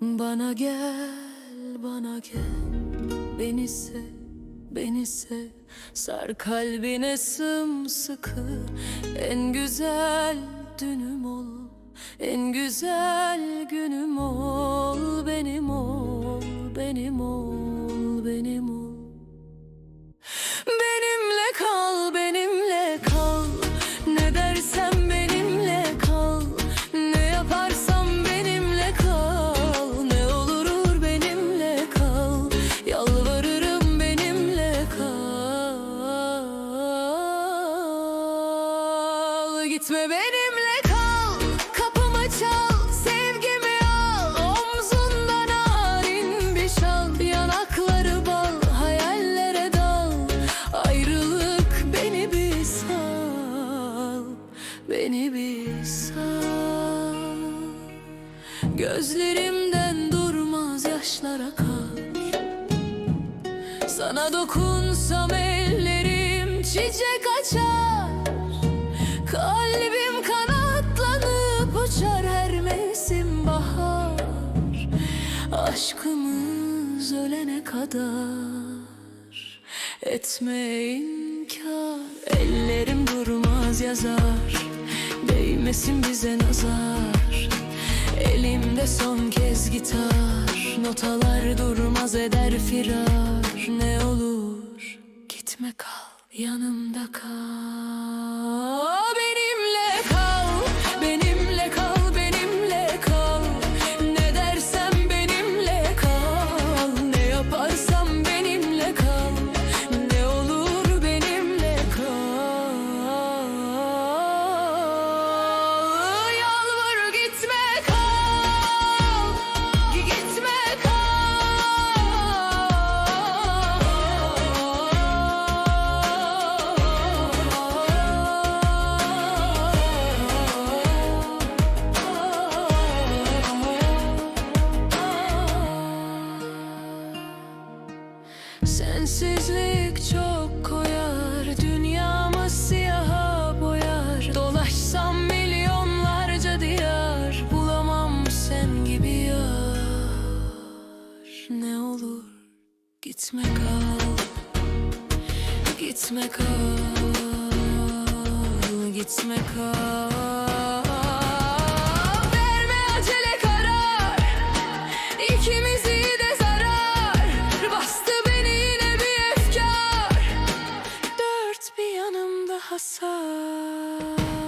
Bana gel, bana gel. Beni sev, beni sev. Sar kalbine sımsıkı. En güzel dünüm ol. En güzel günüm ol. Benim ol, benim ol, Gitme benimle kal. Kapımı çal Sevgimi al. Omzundan narin bir şal. Yanakları bal Hayallere dal. Ayrılık beni bir sal Beni bir sal. Gözlerimden durmaz yaşlar akar Sana dokunsam ellerim çiçek açar Kalbim kanatlanıp uçar her mevsim bahar. Aşkımız ölene kadar Etme inkar. Ellerim durmaz yazar Değmesin bize nazar. Elimde son kez gitar Notalar durmaz eder firar. Ne olur gitme kal Yanımda kal Sensizlik çok koyar Dünyamı siyaha boyar. Dolaşsam milyonlarca diyar Bulamam sen gibi yar. Ne olur gitme kal Gitme kal Gitme kal hasar.